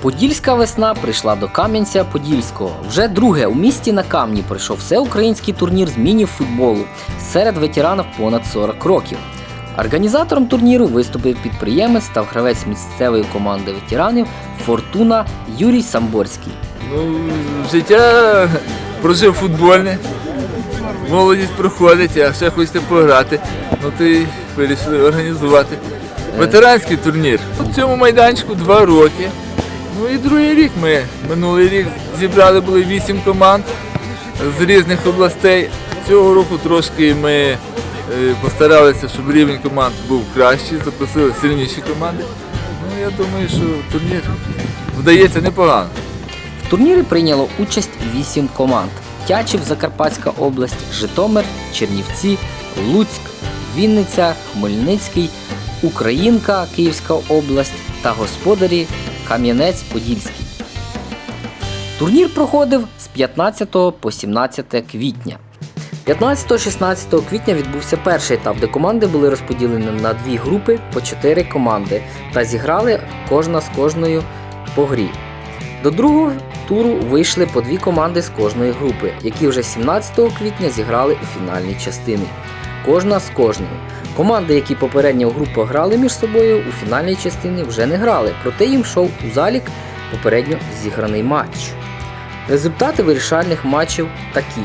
Подільська весна прийшла до Кам'янця-Подільського. Вже друге у місті на камні пройшов всеукраїнський турнір з міні-футболу серед ветеранів понад 40 років. Організатором турніру виступив підприємець та гравець місцевої команди ветеранів Фортуна Юрій Самборський. Ну, життя прожив футбольне. Молодість проходить, а ще хочете пограти. Ну й вирішили організувати. Ветеранський турнір. У цьому майданчику два роки. Ну і другий рік ми минулий рік зібрали були вісім команд з різних областей. Цього року трошки ми е, постаралися, щоб рівень команд був кращий, запросили сильніші команди. Ну я думаю, що турнір вдається непогано. В турнірі прийняло участь 8 команд: Тячів, Закарпатська область, Житомир, Чернівці, Луцьк, Вінниця, Хмельницький, Українка, Київська область та господарі Кам'янець-Подільський. Турнір проходив з 15 по 17 квітня. 15-16 квітня відбувся перший етап, де команди були розподілені на дві групи по 4 команди та зіграли кожна з кожною по грі. До другого туру вийшли по дві команди з кожної групи, які вже 17 квітня зіграли у фінальній частині. Кожна з кожною. Команди, які попередньо в групах грали між собою, у фінальній частині вже не грали, проте їм йшов у залік попередньо зіграний матч. Результати вирішальних матчів такі: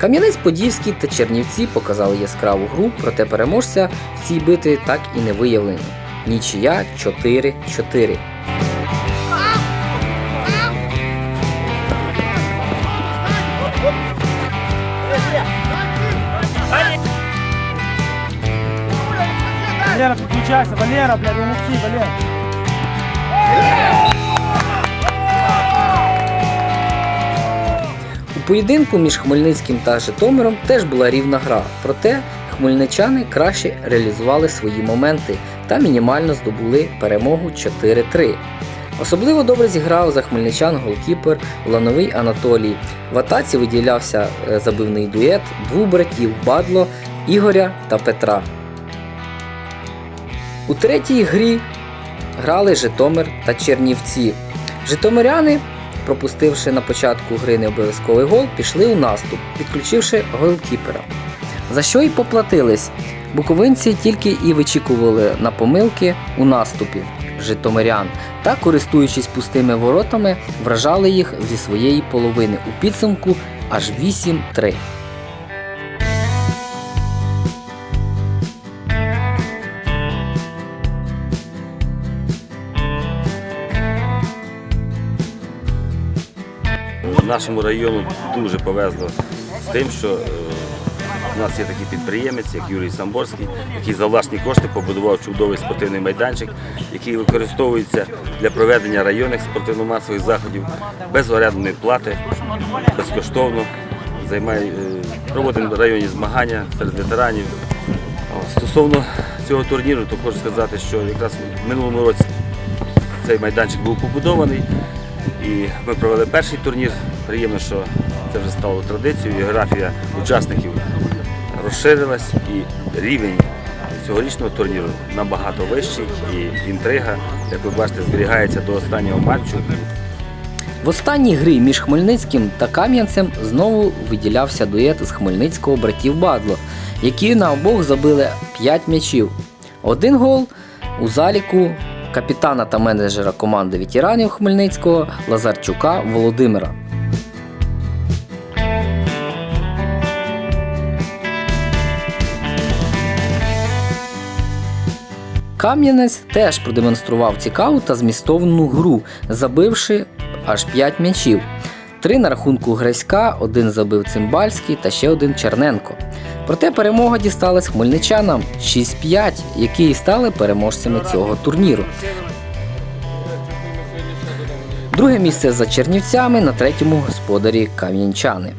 Кам'янець-Подільський та Чернівці показали яскраву гру, проте переможця в цій битві так і не виявлено. Нічия 4-4. Валера, подключайся, Валера, блядь, не Валера. У поєдинку між Хмельницьким та Житомиром теж була рівна гра, проте хмельничани краще реалізували свої моменти та мінімально здобули перемогу 4-3. Особливо добре зіграв за хмельничан голкіпер Лановий Анатолій. В атаці виділявся е, забивний дует двох братів Бадло, Ігоря та Петра. У третій грі грали Житомир та Чернівці. Житомиряни, пропустивши на початку гри необов'язковий гол, пішли у наступ, підключивши голкіпера. За що й поплатились. Буковинці тільки і вичікували на помилки у наступі житомирян та, користуючись пустими воротами, вражали їх зі своєї половини у підсумку аж 8-3. Нашому району дуже повезло з тим, що е, у нас є такий підприємець, як Юрій Самборський, який за власні кошти побудував чудовий спортивний майданчик, який використовується для проведення районних спортивно-масових заходів без орендної плати, безкоштовно. Займає, е, проводимо районні змагання серед ветеранів. Стосовно цього турніру, то хочу сказати, що якраз в минулому році цей майданчик був побудований. І ми провели перший турнір. Приємно, що це вже стало традицією. Географія учасників розширилась і рівень цьогорічного турніру набагато вищий. І інтрига, як ви бачите, зберігається до останнього матчу. В останній грі між Хмельницьким та Кам'янцем знову виділявся дует з Хмельницького братів Бадло, які на обох забили 5 м'ячів. Один гол у заліку капітана та менеджера команди ветеранів Хмельницького Лазарчука Володимира. Кам'янець теж продемонстрував цікаву та змістовну гру, забивши аж 5 м'ячів. Три на рахунку Греська, один забив Цимбальський та ще один Черненко. Проте перемога дісталась хмельничанам 6-5, які і стали переможцями цього турніру. Друге місце за Чернівцями, на третьому господарі Кам'янчани.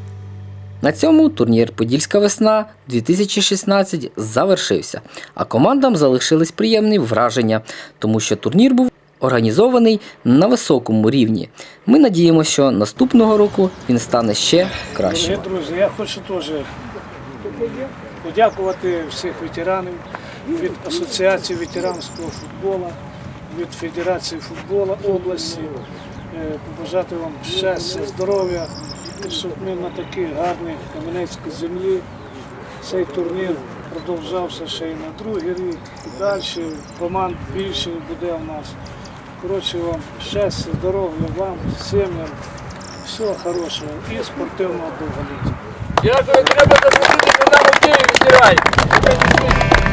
На цьому турнір Подільська весна 2016 завершився, а командам залишились приємні враження, тому що турнір був організований на високому рівні. Ми надіємося, що наступного року він стане ще кращим. Друзі, я хочу теж подякувати всіх ветеранів від Асоціації ветеранського футболу, від Федерації футболу області, е, побажати вам щастя, здоров'я, щоб ми на такій гарній кам'янецькій землі цей турнір продовжався ще й на другий рік і далі. Команд більше буде у нас. Коротше, вам щастя, здоров'я вам, сім'ям, всього хорошого і спортивного довголіття. Дякую, треба на Київ, відтирай.